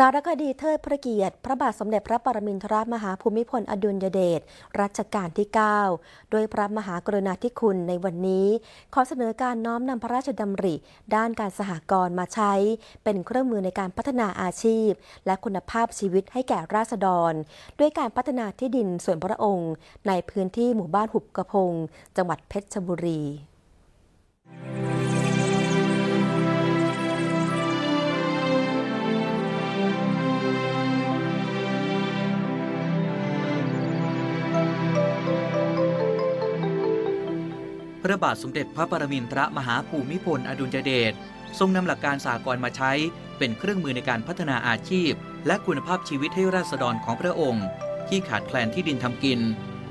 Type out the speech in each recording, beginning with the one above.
สารคดีเทิดพระเกียรติ พระบาทสมเด็จพระปรมินทรมหาภูมิพลอดุลยเดชรัชกาลที่9โดยพระมหากรุณาธิคุณในวันนี้ ขอเสนอการน้อมนำพระราชดำริ ด้านการสหกรณ์มาใช้ เป็นเครื่องมือในการพัฒนาอาชีพ และคุณภาพชีวิตให้แก่ราษฎร ด้วยการพัฒนาที่ดินส่วนพระองค์ ในพื้นที่หมู่บ้านหุบกระพง จังหวัดเพชรบุรี ระบาทสมเด็จพระปรมินทรมหาภูมิพลอดุลยเดชทรงนำหลักการสากลมาใช้เป็นเครื่องมือในการพัฒนาอาชีพ และคุณภาพชีวิตให้ราษฎรของพระองค์ ที่ขาดแคลนที่ดินทำกิน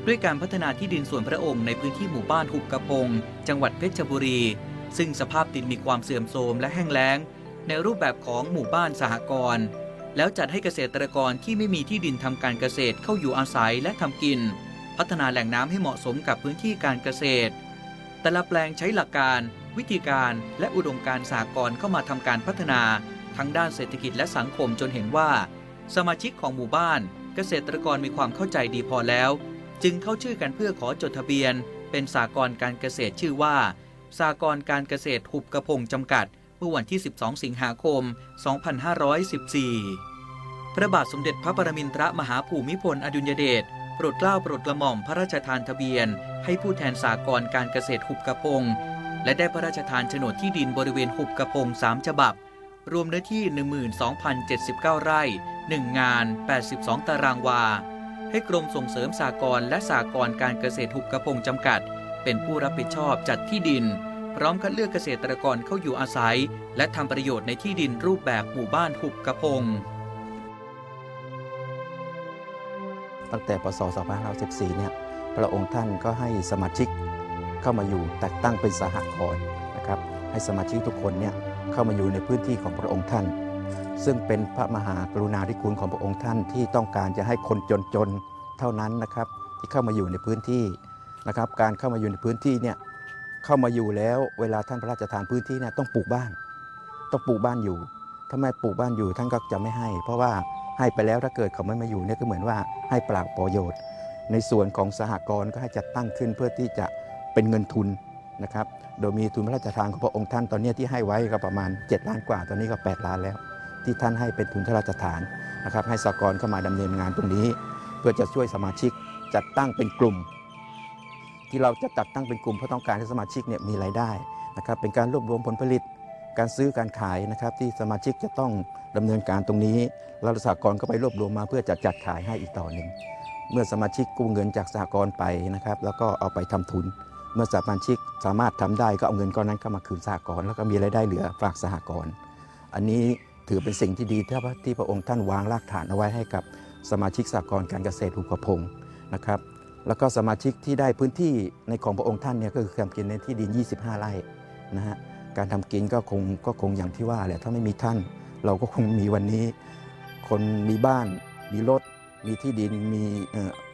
ด้วยการพัฒนาที่ดินส่วนพระองค์ในพื้นที่หมู่บ้านหุบกระพง จังหวัดเพชรบุรี ซึ่งสภาพดินมีความเสื่อมโทรมและแห้งแล้ง ในรูปแบบของหมู่บ้านสหกรณ์แล้วจัดให้เกษตรกรที่ไม่มีที่ดินทำการเกษตรเข้าอยู่อาศัยและทำกิน พัฒนาแหล่งน้ำให้เหมาะสมกับพื้นที่การเกษตร แต่ละแปลงใช้หลักการ วิธีการ และอุดมการสากลเข้ามาทำการพัฒนา ทั้งด้านเศรษฐกิจและสังคมจนเห็นว่า สมาชิกของหมู่บ้าน เกษตรกรมีความเข้าใจดีพอแล้ว จึงเข้าชื่อกันเพื่อขอจดทะเบียน เป็นสากลการเกษตรชื่อว่า สากลการเกษตรหุบกระพงจำกัดเมื่อวันที่ 12 สิงหาคม 2514 พระบาทสมเด็จพระปรมินทรมหาภูมิพลอดุลยเดช โปรดเกล้าโปรดกระหม่อมพระราชทานทะเบียน ให้ผู้แทนสากลการเกษตรหุบกระพง และได้พระราชทานโฉนดที่ดินบริเวณหุบกระพง3ฉบับ รวมเนื้อที่ 12,079 ไร่ 1 งาน 82 ตารางวา ให้กรมส่งเสริมสากลและสากลการเกษตรหุบกระพงจำกัด เป็นผู้รับผิดชอบจัดที่ดิน พร้อมคัดเลือกเกษตรกรเข้าอยู่อาศัย และทำประโยชน์ในที่ดินรูปแบบหมู่บ้านหุบกระพง ตั้งแต่ปศ2514 เนี่ย พระองค์ท่านก็ให้สมาชิกเข้ามาอยู่แต่ตั้งเป็นสหกรณ์นะครับ ให้สมาชิกทุกคนเนี่ยเข้ามาอยู่ในพื้นที่ของพระองค์ท่าน ซึ่งเป็นพระมหากรุณาธิคุณของพระองค์ท่านที่ต้องการจะให้คนจนๆ เท่านั้นนะครับที่เข้ามาอยู่ในพื้นที่นะครับ การเข้ามาอยู่ในพื้นที่เนี่ยเข้ามาอยู่แล้วเวลาท่านพระราชทานพื้นที่เนี่ยต้องปลูกบ้าน ต้องปลูกบ้านอยู่ถ้าไม่ปลูกบ้านอยู่ท่านก็จะไม่ให้ เพราะว่า ให้ไปแล้วถ้าเกิดเขาไม่มาอยู่เนี่ยก็เหมือนว่าให้เปล่าประโยชน์ ในส่วนของสหกรณ์ก็ให้จัดตั้งขึ้นเพื่อที่จะเป็นเงินทุนนะครับ โดยมีทุนพระราชทานของพระองค์ท่านตอนนี้ที่ให้ไว้ก็ประมาณ 7 ล้านกว่า ตอนนี้ก็ 8 ล้านแล้ว ที่ท่านให้เป็นทุนพระราชทานนะครับ ให้สหกรณ์เข้ามาดำเนินงานตรงนี้ เพื่อจะช่วยสมาชิกจัดตั้งเป็นกลุ่ม ที่เราจะจัดตั้งเป็นกลุ่มเพราะต้องการให้สมาชิกเนี่ยมีรายได้นะครับ เป็นการรวบรวมผลผลิต การซื้อการขายนะครับที่สมาชิกจะต้องดำเนินการตรงนี้แล้วสหกรก็ไปรวบรวมมาเพื่อจะจัดขายให้อีกต่อหนึ่งเมื่อสมาชิกกู้เงินจากสหกรณ์ไปนะครับแล้วก็เอาไปทำทุน เมื่อสมาชิกสามารถทำได้ก็เอาเงินก้อนนั้นเข้ามาคืนสหกรณ์แล้วก็มีรายได้เหลือฝากสหกรณ์อันนี้ถือเป็นสิ่งที่ดีที่พระที่พระองค์ท่านวางรากฐานเอาไว้ให้กับสมาชิกสหกรณ์การเกษตรหุบกระพงนะครับแล้วก็สมาชิกที่ได้พื้นที่ในของพระองค์ท่านเนี่ยก็คือทำกินในที่ดิน 25 ไร่นะฮะ การทำกินก็คงก็คงอย่างที่ว่าแหละถ้าไม่มีท่าน เราก็คงมีวันนี้ คนมีบ้าน มีรถ มีที่ดินมี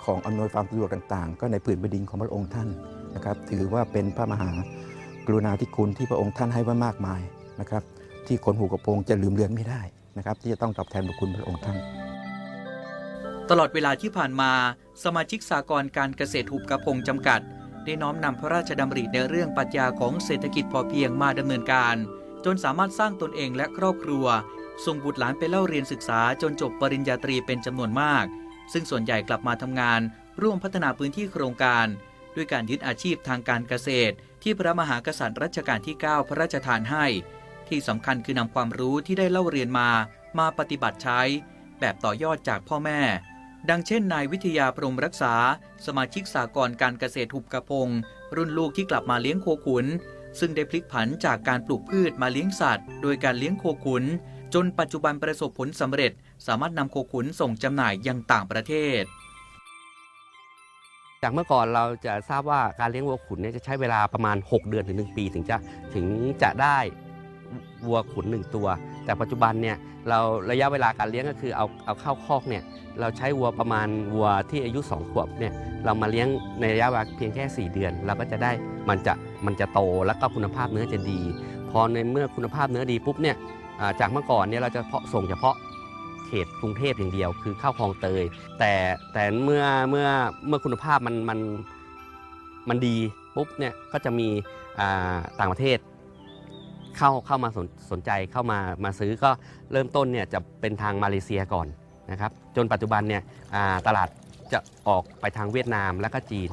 ของอำนวยความสะดวกต่าง ๆ ก็ในผืนแผ่นดินของพระองค์ท่านนะครับ ถือว่าเป็นพระมหากรุณาธิคุณที่พระองค์ท่านให้ไว้มากมายนะครับ ที่คนหูกระโปรงจะลืมเลือนไม่ได้นะครับ ที่จะต้องตอบแทนบุญคุณพระองค์ท่าน ตลอดเวลาที่ผ่านมา สมาชิกสากลการเกษตรหุบกระพงจำกัด ได้น้อมนำพระราชดำริในเรื่องปรัชญาของเศรษฐกิจพอเพียงมาดำเนินการ จนสามารถสร้างตนเองและครอบครัว ส่งบุตรหลานไปเล่าเรียนศึกษาจนจบปริญญาตรีเป็นจำนวนมาก ซึ่งส่วนใหญ่กลับมาทำงาน ร่วมพัฒนาพื้นที่โครงการ ด้วยการยึดอาชีพทางการเกษตร ที่พระมหากษัตริย์รัชกาลที่ 9 พระราชทานให้ ที่สำคัญคือนำความรู้ที่ได้เล่าเรียนมา มาปฏิบัติใช้ แบบต่อยอดจากพ่อแม่ ดังเช่นนายวิทยาพรมรักษา สมาชิกสากลการเกษตรหุบกระพง รุ่นลูกที่กลับมาเลี้ยงโคขุน ซึ่งได้พลิกผันจากการปลูกพืชมาเลี้ยงสัตว์ โดยการเลี้ยงโคขุน จนปัจจุบันประสบผลสำเร็จ สามารถนำโคขุนส่งจำหน่ายยังต่างประเทศ จากเมื่อก่อนเราจะทราบว่าการเลี้ยงวัวขุนเนี่ยจะใช้เวลาประมาณ 6 เดือนถึง 1 ปีถึงจะถึงจะได้ วัวขุน1ตัว แต่ปัจจุบันเนี่ยเราระยะเวลาการเลี้ยงก็คือเอาเอาเข้าคอกเนี่ยเราใช้วัวประมาณวัวที่อายุ2ขวบเนี่ยเรามาเลี้ยงในระยะเวลาเพียงแค่ 4 เดือน เราก็จะได้มันจะมันจะโตแล้วก็คุณภาพเนื้อจะดี พอในเมื่อคุณภาพเนื้อดีปุ๊บเนี่ยจากเมื่อก่อนเนี่ยเราจะเพาะส่งเฉพาะทขตกรุงเทพอย่างเดียว คือเข้าคลองเตย แต่แต่เมื่อเมื่อเมื่อคุณภาพมันมันมันดีปุ๊บเนี่ยก็จะมีต่างประเทศ เข้าเข้ามาสนสนใจเข้ามามาซื้อก็เริ่มต้นเนี่ยจะเป็นทางมาเลเซียก่อนนะครับจนปัจจุบันเนี่ยตลาดจะออกไปทางเวียดนามและก็จีน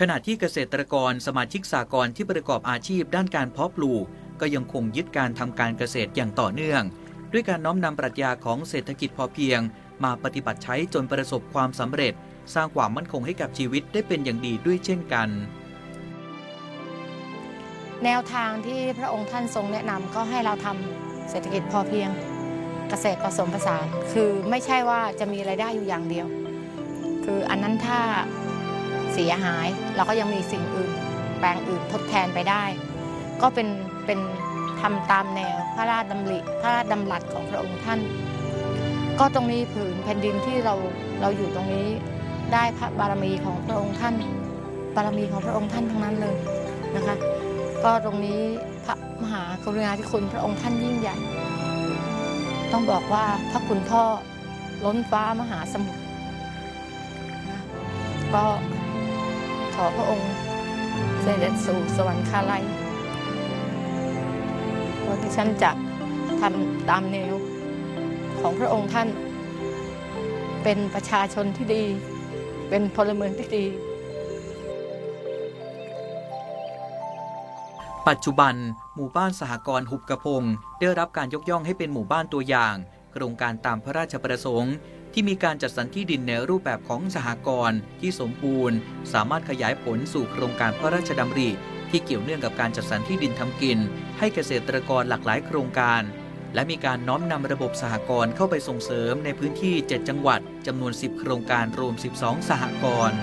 ขณะที่เกษตรกรสมาชิกสากลที่ประกอบอาชีพด้านการเพาะปลูก ก็ยังคงยึดการทำการเกษตรอย่างต่อเนื่อง ด้วยการน้อมนำปรัชญาของเศรษฐกิจพอเพียง มาปฏิบัติใช้จนประสบความสำเร็จ สร้างความมั่นคงให้กับชีวิตได้เป็นอย่างดีด้วยเช่นกัน แนวทางที่พระองค์ท่านทรงแนะนำก็ให้เราทำเศรษฐกิจพอเพียงเกษตรผสมผสาน คือไม่ใช่ว่าจะมีไรายได้อยู่อย่างเดียว คืออันนั้นถ้าเสียหายเราก็ยังมีสิ่งอื่น แปลงอื่นทดแทนไปได้ ก็เป็นเป็นทำตามแนวพระราชดำริพระราชดำรัสของพระองค์ท่าน ก็ตรงนี้ผืนแผ่นดินที่เราเราอยู่ตรงนี้ได้พระบารมีของพระองค์ท่าน บารมีของพระองค์ท่านทั้งนั้นเลยนะคะ ก็ตรงนี้พระมหากรุณาธิคุณพระองค์ท่านยิ่งใหญ่ ต้องบอกว่าพระคุณพ่อล้นฟ้ามหาสมุทรก็ขอพระองค์เสด็จสู่สวรรคาลัยว่าะที่ฉันจะทำตามแนวของพระองค์ท่าน เป็นประชาชนที่ดี เป็นพลเมืองที่ดี ปัจจุบัน หมู่บ้านสหกรณ์หุบกระพง ได้รับการยกย่องให้เป็นหมู่บ้านตัวอย่าง โครงการตามพระราชประสงค์ ที่มีการจัดสรรที่ดินในรูปแบบของสหกรณ์ที่สมบูรณ์ สามารถขยายผลสู่โครงการพระราชดำริ ที่เกี่ยวเนื่องกับการจัดสรรที่ดินทำกิน ให้เกษตรกรหลากหลายโครงการ และมีการน้อมนำระบบสหกรณ์เข้าไปส่งเสริมในพื้นที่ 7 จังหวัดจำนวน 10 โครงการรวม 12 สหกรณ์